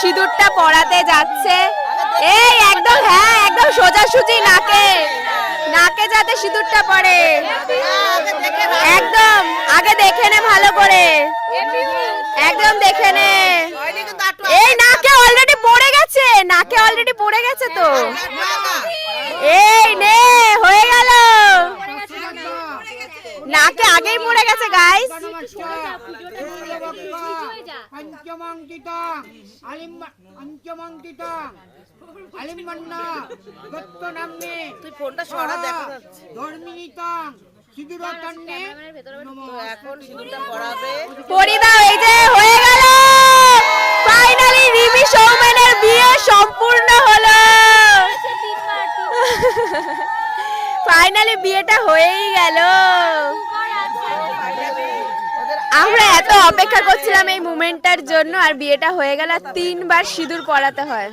সিঁদুরটা পরাতে যাচ্ছে। এই, একদম হ্যাঁ একদম সোজাসুজি নাকে। নাকে যাতে সিঁদুরটা পড়ে। একদম, আগে দেখে নে ভালো করে। একদম দেখে নে। এই, নাকে অলরেডি পড়ে গেছে। নাকে অলরেডি পড়ে গেছে তো। এই, নে, হয়ে গেল। নাকে আগেই পড়ে গেছে গাইস পঞ্চমাঙ্কিতা আলিম পঞ্চমাঙ্কিতা আলিম্বান্না দত্ত নামে তুই ফোনটা সরা দেখা যাচ্ছে। সিঁদুরতন্নে এখন সিঁদুরটা পড়াবে পরি দাও এই যে হয়ে গেল। ফাইনালি রিমি সৌমেনের বিয়ে সম্পূর্ণ হলো। ফাইনালি বিয়েটা হয়েই গেল। আমরা অপেক্ষা করছিলাম এই মুমেন্টটার জন্য আর বিয়েটা হয়ে গেল তিনবার সিঁদুর পড়াতে হয়।